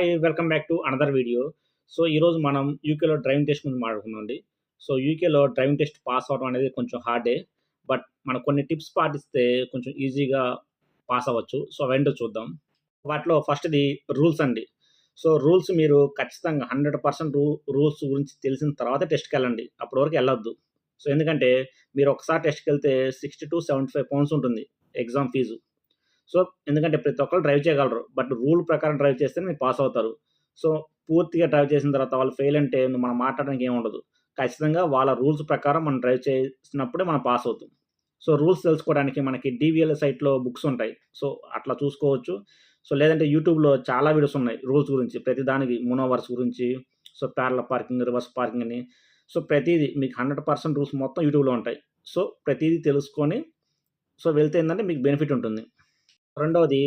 Hi welcome back to another video so ఈరోజు మనం యూకేలో డ్రైవింగ్ టెస్ట్ ముందు మాట్లాడుకుందామండి. సో యూకేలో డ్రైవింగ్ టెస్ట్ పాస్ అవడం అనేది కొంచెం హార్డే బట్ మనం కొన్ని టిప్స్ పాటిస్తే కొంచెం ఈజీగా పాస్ అవ్వచ్చు. సో అవేంటో చూద్దాం. వాటిలో ఫస్ట్ది రూల్స్ అండి. సో రూల్స్ మీరు ఖచ్చితంగా హండ్రెడ్ పర్సెంట్ రూ రూల్స్ గురించి తెలిసిన తర్వాత టెస్ట్కి వెళ్ళండి. అప్పటి వరకు వెళ్ళొద్దు. సో ఎందుకంటే మీరు ఒకసారి టెస్ట్కి వెళ్తే sixty to seventy five pounds ఉంటుంది. ఎగ్జామ్ ఫీజు సో ఎందుకంటే ప్రతి ఒక్కరు డ్రైవ్ చేయగలరు. బట్ రూల్ ప్రకారం డ్రైవ్ చేస్తే మీరు పాస్ అవుతారు. సో పూర్తిగా డ్రైవ్ చేసిన తర్వాత వాళ్ళు ఫెయిల్ అంటే మనం మాట్లాడడానికి ఏమి ఉండదు. ఖచ్చితంగా వాళ్ళ రూల్స్ ప్రకారం మనం డ్రైవ్ చేసినప్పుడే మనం పాస్ అవుతాం. సో రూల్స్ తెలుసుకోవడానికి మనకి డివిఎల్ సైట్లో బుక్స్ ఉంటాయి. సో అట్లా చూసుకోవచ్చు. సో లేదంటే యూట్యూబ్లో చాలా వీడియోస్ ఉన్నాయి రూల్స్ గురించి. ప్రతి దానికి మోనోవర్స్ గురించి so parallel parking reverse parking అని. సో ప్రతిదీ మీకు హండ్రెడ్ పర్సెంట్ రూల్స్ మొత్తం యూట్యూబ్లో ఉంటాయి. సో ప్రతిదీ తెలుసుకొని సో వెళ్తే ఏంటంటే మీకు బెనిఫిట్ ఉంటుంది. రెండవది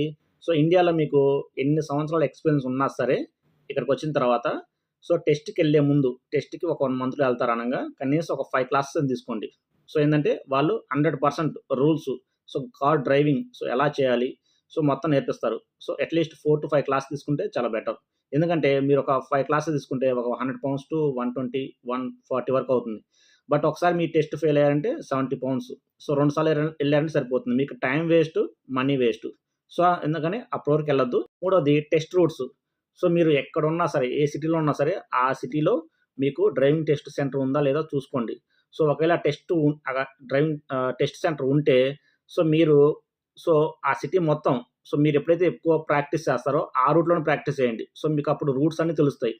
సో ఇండియాలో మీకు ఎన్ని సంవత్సరాల ఎక్స్పీరియన్స్ ఉన్నా సరే ఇక్కడికి వచ్చిన తర్వాత సో టెస్ట్కి వెళ్ళే ముందు టెస్ట్కి ఒక వన్ మంత్లో వెళ్తారు అనగా కనీసం ఒక ఫైవ్ క్లాసెస్ తీసుకోండి. సో ఏంటంటే వాళ్ళు hundred percent rules so car driving so ఎలా చేయాలి సో మొత్తం నేర్పిస్తారు. So at least four to five class తీసుకుంటే చాలా బెటర్ ఎందుకంటే మీరు ఒక ఫైవ్ క్లాసెస్ తీసుకుంటే ఒక hundred pounds to one twenty one forty వరకు అవుతుంది. బట్ ఒకసారి మీ టెస్ట్ ఫెయిల్ అయ్యారంటే సెవెంటీ పౌండ్స్ సో రెండుసార్లు వెళ్ళారంటే సరిపోతుంది. మీకు time waste money waste so ఎందుకని అప్పటివరకు వెళ్ళొద్దు మూడోది టెస్ట్ రూట్స్. సో మీరు ఎక్కడున్నా సరే ఏ సిటీలో ఉన్నా సరే ఆ సిటీలో మీకు డ్రైవింగ్ టెస్ట్ సెంటర్ ఉందా లేదా చూసుకోండి. సో ఒకవేళ టెస్ట్ డ్రైవింగ్ టెస్ట్ సెంటర్ ఉంటే సో మీరు సో ఆ సిటీ మొత్తం సో మీరు ఎప్పుడైతే ఎక్కువ ప్రాక్టీస్ చేస్తారో ఆ రూట్లోనే ప్రాక్టీస్ చేయండి. సో మీకు అప్పుడు రూట్స్ అన్నీ తెలుస్తాయి.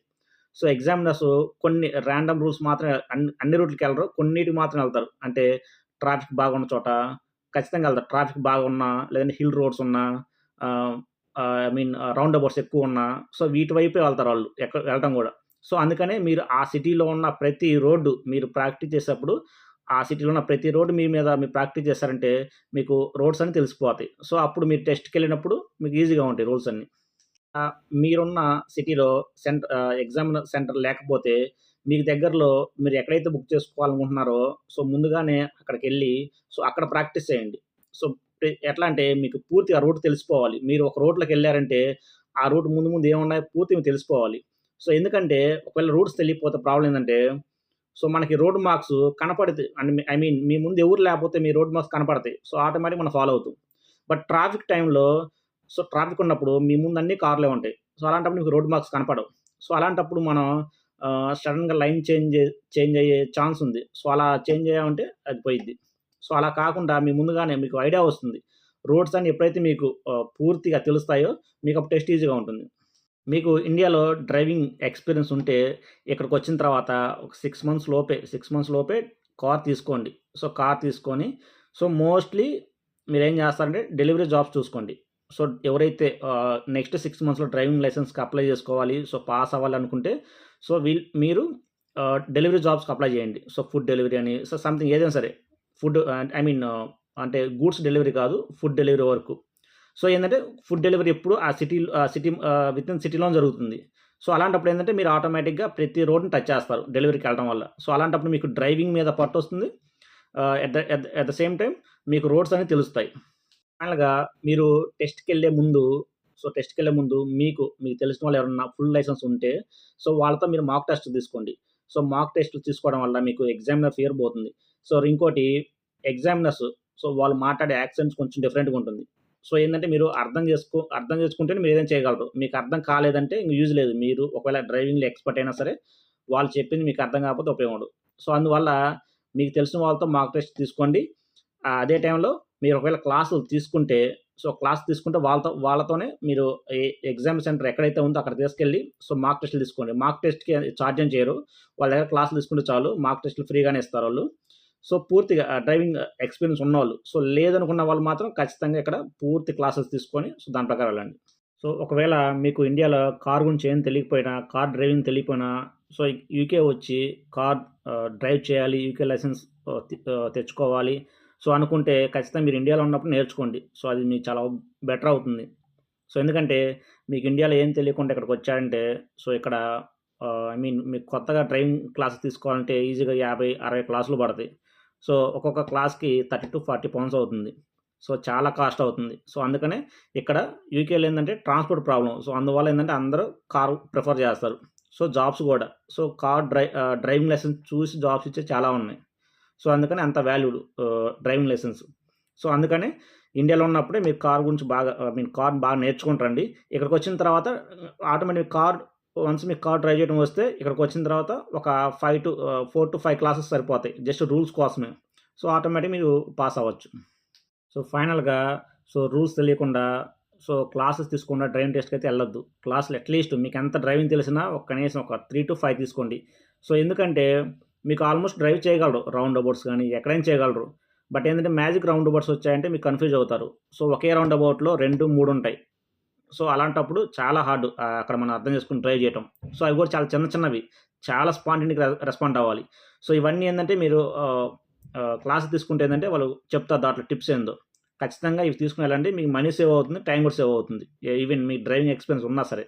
సో ఎగ్జామినర్స్ కొన్ని ర్యాండమ్ రూల్స్ మాత్రమే అన్ని అన్ని రూట్లకి వెళ్ళరు కొన్నిటికి మాత్రం వెళ్తారు. అంటే ట్రాఫిక్ బాగున్న చోట ఖచ్చితంగా వెళ్తారు ట్రాఫిక్ బాగున్నా లేదంటే హిల్ రోడ్స్ ఉన్నా ఐ మీన్ రౌండ్ అబౌట్స్ ఎక్కువ ఉన్నా సో వీటి వైపే వెళ్తారు వాళ్ళు ఎక్కడ వెళ్ళడం కూడా. సో అందుకనే మీరు ఆ సిటీలో ఉన్న ప్రతి రోడ్డు మీరు ప్రాక్టీస్ చేసేటప్పుడు ఆ సిటీలో ఉన్న ప్రతి రోడ్డు మీ మీద మీరు ప్రాక్టీస్ చేస్తారంటే మీకు రోడ్స్ అన్ని తెలిసిపోతాయి. సో అప్పుడు మీరు టెస్ట్కి వెళ్ళినప్పుడు మీకు ఈజీగా ఉంటాయి రూల్స్ అన్ని. మీరున్న సిటీలో సెంటర్ ఎగ్జామ్ సెంటర్ లేకపోతే మీకు దగ్గరలో మీరు ఎక్కడైతే బుక్ చేసుకోవాలనుకుంటున్నారో సో ముందుగానే అక్కడికి వెళ్ళి సో అక్కడ ప్రాక్టీస్ చేయండి. సో ఎట్లా అంటే మీకు పూర్తిగా రూట్ తెలిసిపోవాలి. మీరు ఒక రూట్లోకి వెళ్ళారంటే ఆ రూట్ ముందు ముందు ఏమున్నాయో పూర్తి మీరు తెలిసిపోవాలి. సో ఎందుకంటే ఒకవేళ రూట్స్ తెలియకపోతే ప్రాబ్లం ఏంటంటే సో మనకి రోడ్ మార్క్స్ కనపడతాయి. ఐ మీన్ మీ ముందు ఎవరు లేకపోతే మీ రోడ్ మార్క్స్ కనపడతాయి. సో ఆటోమేటిక్ మనం ఫాలో అవుతాం. బట్ ట్రాఫిక్ టైంలో సో ట్రాఫిక్ ఉన్నప్పుడు మీ ముందు అన్ని కార్లే ఉంటాయి. సో అలాంటప్పుడు మీకు రోడ్ మార్క్స్ కనపడవు. సో అలాంటప్పుడు మనం సడన్గా లైన్ చేంజ్ చేంజ్ అయ్యే ఛాన్స్ ఉంది. సో అలా చేంజ్ అయ్యామంటే అది పోయిద్ది. సో అలా కాకుండా మీ ముందుగానే మీకు ఐడియా వస్తుంది. రోడ్స్ అని ఎప్పుడైతే మీకు పూర్తిగా తెలుస్తాయో మీకు అప్పుడు టెస్ట్ ఈజీగా ఉంటుంది. మీకు ఇండియాలో డ్రైవింగ్ ఎక్స్పీరియన్స్ ఉంటే ఇక్కడికి వచ్చిన తర్వాత ఒక సిక్స్ మంత్స్ లోపే సిక్స్ మంత్స్ లోపే కార్ తీసుకోండి. సో కార్ తీసుకొని సో మోస్ట్లీ మీరు ఏం చేస్తారంటే డెలివరీ జాబ్స్ చూసుకోండి. సో ఎవరైతే నెక్స్ట్ సిక్స్ మంత్స్లో డ్రైవింగ్ లైసెన్స్కి అప్లై చేసుకోవాలి సో పాస్ అవ్వాలనుకుంటే సో వీల్ మీరు డెలివరీ జాబ్స్కి అప్లై చేయండి. సో ఫుడ్ డెలివరీ అని సో సంథింగ్ ఏదైనా సరే. ఫుడ్ ఐ మీన్ అంటే గూడ్స్ డెలివరీ కాదు ఫుడ్ డెలివరీ వరకు. సో ఏంటంటే ఫుడ్ డెలివరీ ఎప్పుడు ఆ సిటీ సిటీ విత్ ఇన్ సిటీలో జరుగుతుంది. సో అలాంటప్పుడు ఏంటంటే మీరు ఆటోమేటిక్గా ప్రతి రోడ్ని టచ్ చేస్తారు డెలివరీకి వెళ్ళడం వల్ల. సో అలాంటప్పుడు మీకు డ్రైవింగ్ మీద పట్టు వస్తుంది at the at the same time మీకు రోడ్స్ అనేవి తెలుస్తాయి. ఫైనల్గా మీరు టెస్ట్కి వెళ్ళే ముందు సో టెస్ట్కి వెళ్ళే ముందు మీకు మీకు తెలిసిన వాళ్ళు ఎవరన్నా ఫుల్ లైసెన్స్ ఉంటే సో వాళ్ళతో మీరు మాక్ టెస్ట్ తీసుకోండి. సో మాక్ టెస్ట్ తీసుకోవడం వల్ల మీకు ఎగ్జామినర్ ఫియర్ పోతుంది. సో ఇంకోటి ఎగ్జామినర్స్ సో వాళ్ళు మాట్లాడే యాక్సెంట్స్ కొంచెం డిఫరెంట్గా ఉంటుంది. సో ఏంటంటే మీరు అర్థం చేసుకో అర్థం చేసుకుంటే మీరు ఏదైనా చేయగలరు. మీకు అర్థం కాలేదంటే ఇంక యూజ్ లేదు. మీరు ఒకవేళ డ్రైవింగ్లో ఎక్స్పర్ట్ అయినా సరే వాళ్ళు చెప్పింది మీకు అర్థం కాకపోతే ఉపయోగం సో అందువల్ల మీకు తెలిసిన వాళ్ళతో మాక్ టెస్ట్ తీసుకోండి. అదే టైంలో మీరు ఒకవేళ క్లాసులు తీసుకుంటే సో క్లాస్ తీసుకుంటే వాళ్ళతో వాళ్ళతోనే మీరు ఎగ్జామ్ సెంటర్ ఎక్కడైతే ఉందో అక్కడ తీసుకెళ్ళి సో మార్క్ టెస్ట్లు తీసుకోండి. మార్క్ టెస్ట్కి ఛార్జ్ ఏం చేయరు. వాళ్ళ దగ్గర క్లాసులు తీసుకుంటే చాలు మార్క్ టెస్ట్లు ఫ్రీగానే ఇస్తారు వాళ్ళు. సో పూర్తిగా డ్రైవింగ్ ఎక్స్పీరియన్స్ ఉన్నవాళ్ళు. సో లేదనుకున్న వాళ్ళు మాత్రం ఖచ్చితంగా ఇక్కడ పూర్తి క్లాసెస్ తీసుకొని సో దాని ప్రకారం వెళ్ళండి. సో ఒకవేళ మీకు ఇండియాలో కార్ గురించి ఏం తెలియకపోయినా కార్ డ్రైవింగ్ తెలియకపోయినా సో యూకే వచ్చి కార్ డ్రైవ్ చేయాలి యూకే లైసెన్స్ తెచ్చుకోవాలి. సో అనుకుంటే ఖచ్చితంగా మీరు ఇండియాలో ఉన్నప్పుడు నేర్చుకోండి సో అది మీకు చాలా బెటర్ అవుతుంది సో ఎందుకంటే మీకు ఇండియాలో ఏం తెలియకుండా ఇక్కడికి వచ్చారంటే సో ఇక్కడ ఐ మీన్ మీకు కొత్తగా డ్రైవింగ్ క్లాస్ తీసుకోవాలంటే ఈజీగా యాభై అరవై క్లాసులు పడతాయి సో ఒక్కొక్క క్లాస్కి థర్టీ టు ఫార్టీ పౌండ్స్ అవుతుంది సో చాలా కాస్ట్ అవుతుంది. సో అందుకనే ఇక్కడ యూకేలో ఏంటంటే ట్రాన్స్‌పోర్ట్ ప్రాబ్లం సో అందువల్ల ఏంటంటే అందరూ కార్ ప్రిఫర్ చేస్తారు. సో జాబ్స్ కూడా so car dri driving licence చూసి జాబ్స్ ఇచ్చే చాలా ఉన్నాయి. సో అందుకని అంత వాల్యూడ్ డ్రైవింగ్ లైసెన్స్. సో అందుకని ఇండియాలో ఉన్నప్పుడే మీరు కార్ గురించి బాగా ఐ మీన్ కార్ బాగా నేర్చుకుంటారండి. ఇక్కడికి వచ్చిన తర్వాత ఆటోమేటిక్ కార్ వన్స్ మీకు కార్ డ్రైవ్ చేయడం వస్తే ఇక్కడికి వచ్చిన తర్వాత ఒక five to four to five classes సరిపోతాయి. జస్ట్ రూల్స్ కోసమే. సో ఆటోమేటిక్ మీరు పాస్ అవ్వచ్చు. సో ఫైనల్‌గా సో రూల్స్ తెలియకుండా సో క్లాసెస్ తీసుకుండా డ్రైవింగ్ టెస్ట్కి అయితే వెళ్ళొద్దు క్లాసులు అట్‌లీస్ట్ మీకు ఎంత డ్రైవింగ్ తెలిసినా ఒక కనీసం ఒక 3-5 తీసుకోండి. సో ఎందుకంటే మీకు ఆల్మోస్ట్ డ్రైవ్ చేయగలరు. రౌండ్ అబౌట్స్ కానీ ఎక్కడైనా చేయగలరు. బట్ ఏంటంటే మ్యాజిక్ రౌండ్ అబౌట్స్ వచ్చాయంటే మీకు కన్‌ఫ్యూజ్ అవుతారు. సో ఒకే రౌండ్ అబౌట్‌లో 2, 3 ఉంటాయి. సో అలాంటప్పుడు చాలా హార్డ్ అక్కడ మనం అర్థం చేసుకుని డ్రైవ్ చేయటం. సో అవి కూడా చాలా చిన్న చిన్నవి. చాలా స్పాంటేనియస్‌గా రెస్పాండ్ అవ్వాలి. సో ఇవన్నీ ఏంటంటే మీరు క్లాస్ తీసుకుంటే ఏంటంటే వాళ్ళు చెప్తారు దాంట్లో టిప్స్ ఏందో. ఖచ్చితంగా ఇవి తీసుకుని ఎళ్ళండి. మీకు మనీ సేవ్ అవుతుంది. టైం కూడా సేవ్ అవుతుంది. ఈవెన్ మీ డ్రైవింగ్ ఎక్స్‌పీరియన్స్ ఉన్నా సరే.